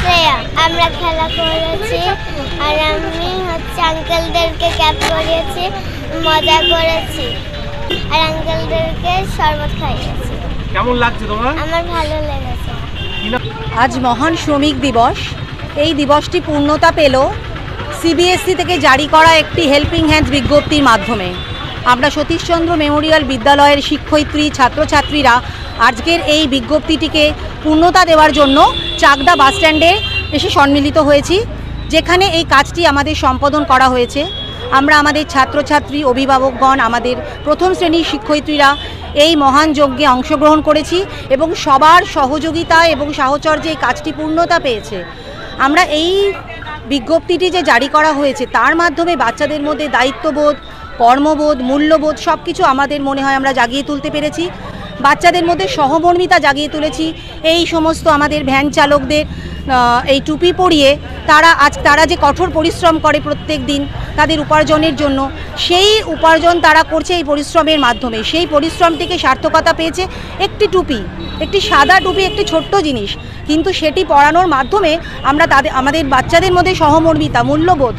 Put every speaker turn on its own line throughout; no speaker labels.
শ্রেয়া। আমরা খেলা করেছি আর আমি হচ্ছে আঙ্কেলদেরকে ক্যাপ করিয়েছি মজা করেছি। আর আঙ্কেলদেরকে শরবত খাইয়েছি।
কেমন লাগছে তোমার?
আমার ভালো লেগেছে।
আজ মহান শ্রমিক দিবস। এই দিবসটি পূর্ণতা পেল। সিবিএসসি থেকে জারি করা একটি হেল্পিং হ্যান্ডস বিজ্ঞপ্তির মাধ্যমে। আমরা সতীশচন্দ্র মেমোরিয়াল বিদ্যালয়ের শিক্ষয়িত্রী, ছাত্রছাত্রীরা আজকের এই বিজ্ঞপ্তিটিকে পূর্ণতা দেওয়ার জন্য চাকদা বাসস্ট্যান্ডে এসে সম্মিলিত হয়েছি, যেখানে এই কাজটি আমাদের সম্পাদন করা হয়েছে। আমরা আমাদের ছাত্রছাত্রী, অভিভাবকগণ, আমাদের প্রথম শ্রেণির শিক্ষয়িত্রীরা এই মহান যজ্ঞে অংশগ্রহণ করেছি এবং সবার সহযোগিতা এবং সাহচর্যে এই কাজটি পূর্ণতা পেয়েছে। আমরা এই বিজ্ঞপ্তিটি যে জারি করা হয়েছে, তার মাধ্যমে বাচ্চাদের মধ্যে দায়িত্ববোধ কর্মবোধ, মূল্যবোধ সব কিছু আমাদের মনে হয় আমরা জাগিয়ে তুলতে পেরেছি। বাচ্চাদের মধ্যে সহমর্মিতা জাগিয়ে তুলেছি। এই সমস্ত আমাদের ভ্যান চালকদের এই টুপি পরিয়ে তারা আজ, তারা যে কঠোর পরিশ্রম করে প্রত্যেক দিন তাদের উপার্জনের জন্য, সেই উপার্জন তারা করছে এই পরিশ্রমের মাধ্যমে। সেই পরিশ্রমটিকে সার্থকতা পেয়েছে একটি টুপি, একটি সাদা টুপি, একটি ছোট্ট জিনিস। কিন্তু সেটি পরানোর মাধ্যমে আমরা তাদের, আমাদের বাচ্চাদের মধ্যে সহমর্মিতা, মূল্যবোধ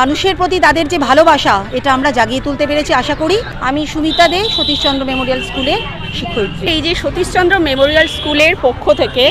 মানুষের প্রতি তাদের যে ভালোবাসা, এটা আমরা জাগিয়ে তুলতে পেরেছি, আশা করি। আমি সুমিতা দে, সতীশচন্দ্র মেমোরিয়াল স্কুলে শিক্ষয়িত্রী
এই যে সতীশচন্দ্র মেমোরিয়াল স্কুলের পক্ষ থেকে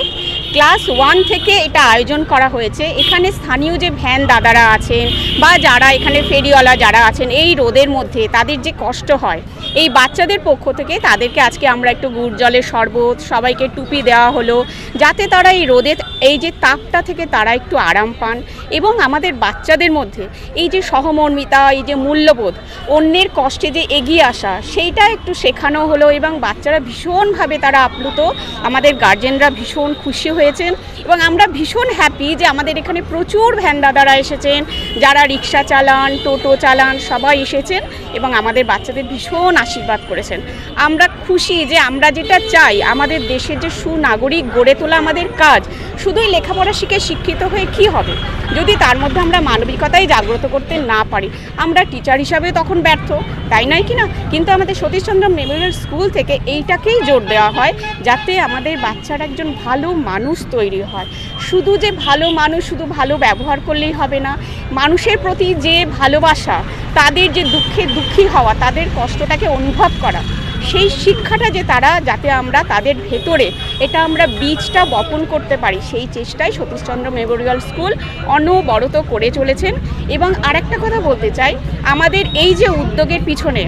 ক্লাস ওয়ান থেকে এটা আয়োজন করা হয়েছে। এখানে স্থানীয় যে ভ্যান দাদারা আছেন বা যারা এখানে ফেরিওয়ালা যারা আছেন, এই রোদের মধ্যে তাদের যে কষ্ট হয়, এই বাচ্চাদের পক্ষ থেকে তাদেরকে আজকে আমরা একটু গুড় জলের শরবত, সবাইকে টুপি দেওয়া হলো, যাতে তারা এই রোদে, এই যে তাপটা থেকে তারা একটু আরাম পান এবং আমাদের বাচ্চাদের মধ্যে এই যে সহমর্মিতা, এই যে মূল্যবোধ, অন্যের কষ্টে যে এগিয়ে আসা, সেইটা একটু শেখানো হলো এবং বাচ্চারা ভীষণভাবে তারা আপ্লুত। আমাদের গার্জেনরা ভীষণ খুশি হয়েছেন এবং আমরা ভীষণ হ্যাপি যে আমাদের এখানে প্রচুর ভ্যান দাদারা এসেছেন, যারা রিক্সা চালান, টোটো চালান, সবাই এসেছেন এবং আমাদের বাচ্চাদের ভীষণ আশীর্বাদ করেছেন। আমরা খুশি যে আমরা যেটা চাই, আমাদের দেশের যে সুনাগরিক গড়ে তোলা আমাদের কাজ, শুধুই লেখাপড়া শিখে শিক্ষিত হয়ে কি হবে? যদি তার মধ্যে আমরা মানবিকতাই জাগ্রত করতে না পারি, আমরা টিচার হিসাবে তখন ব্যর্থ, তাই নয় কি না? কিন্তু আমাদের সতীশচন্দ্র মেমোরিয়াল স্কুল থেকে এইটাকেই জোর দেওয়া হয়, যাতে আমাদের বাচ্চারা একজন ভালো মানুষ তৈরি হয়। শুধু যে ভালো মানুষ শুধু ভালো ব্যবহার করলেই হবে না, মানুষের প্রতি যে ভালোবাসা, তাদের যে দুঃখে দুঃখী হওয়া, তাদের কষ্টটাকে অনুভব করা, সেই শিক্ষাটা যে তারা, যাতে আমরা তাদের ভেতরে, এটা আমরা বীজটা বপন করতে পারি, সেই চেষ্টাই সতীশচন্দ্র মেমোরিয়াল স্কুল অনবরত করে চলেছেন। এবং আরেকটা কথা বলতে চাই, আমাদের এই যে উদ্যোগের পিছনে,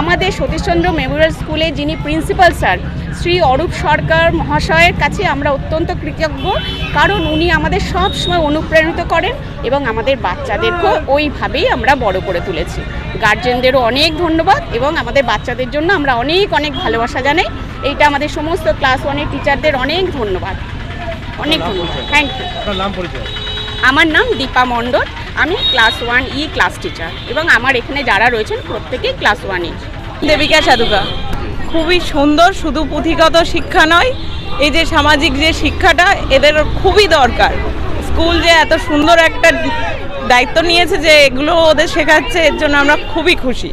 আমাদের সতীশচন্দ্র মেমোরিয়াল স্কুলে যিনি প্রিন্সিপাল স্যার শ্রী অরূপ সরকার মহাশয়ের কাছে আমরা অত্যন্ত কৃতজ্ঞ কারণ উনি আমাদের সব সময় অনুপ্রাণিত করেন এবং আমাদের বাচ্চাদেরকেও ওইভাবেই আমরা বড় করে তুলেছি। গার্জেনদেরও অনেক ধন্যবাদ এবং আমাদের বাচ্চাদের জন্য আমরা অনেক অনেক ভালোবাসা জানাই। এইটা আমাদের সমস্ত ক্লাস ওয়ানের টিচারদের অনেক ধন্যবাদ। অনেক ধন্যবাদ। থ্যাংক ইউ আমার নাম দীপা মণ্ডল। আমি ক্লাস ওয়ান ই ক্লাস টিচার এবং আমার এখানে যারা রয়েছেন প্রত্যেকেই ক্লাস ওয়ান। ই
দেবিকা সাধুকা। খুবই সুন্দর, শুধু পুঁথিগত শিক্ষা নয়, এই যে সামাজিক যে শিক্ষাটা, এদের খুবই দরকার। স্কুল যে এত সুন্দর একটা দায়িত্ব নিয়েছে যে এগুলো ওদের শেখাচ্ছে, এর জন্য আমরা খুবই খুশি।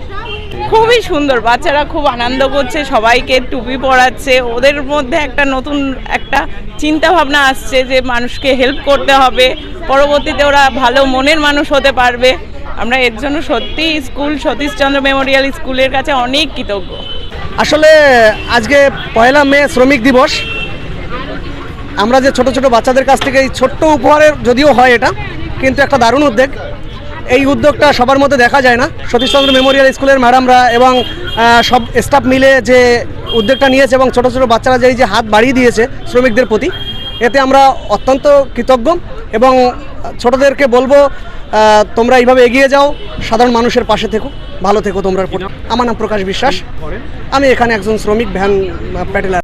খুবই সুন্দর, বাচ্চারা খুব আনন্দ করছে, সবাইকে টুপি পরাচ্ছে, ওদের মধ্যে একটা নতুন একটা চিন্তা ভাবনা আসছে যে মানুষকে হেল্প করতে হবে, পরবর্তীতে ওরা ভালো মনের মানুষ হতে পারবে। আমরা এর জন্য সত্যি স্কুল সতীশচন্দ্র মেমোরিয়াল স্কুলের কাছে অনেক কৃতজ্ঞ।
আসলে আজকে পয়লা মে শ্রমিক দিবস। আমরা যে ছোট ছোট বাচ্চাদের কাছ থেকে এই ছোট্ট উপহারের যদিও হয় এটা, কিন্তু একটা দারুণ উদ্যোগ। এই উদ্যোগটা সবার মধ্যে দেখা যায় না। সতীশচন্দ্র মেমোরিয়াল স্কুলের ম্যাডামরা এবং সব স্টাফ মিলে যে উদ্যোগটা নিয়েছে এবং ছোট ছোট বাচ্চারা যে এই যে হাত বাড়িয়ে দিয়েছে শ্রমিকদের প্রতি, এতে আমরা অত্যন্ত কৃতজ্ঞ এবং ছোটদেরকে বলব তোমরা এইভাবে এগিয়ে যাও। সাধারণ মানুষের পাশে থেকো ভালো থেকো তোমরা। আমার নাম প্রকাশ বিশ্বাস। আমি এখানে একজন শ্রমিক ভ্যান প্যাটেলার।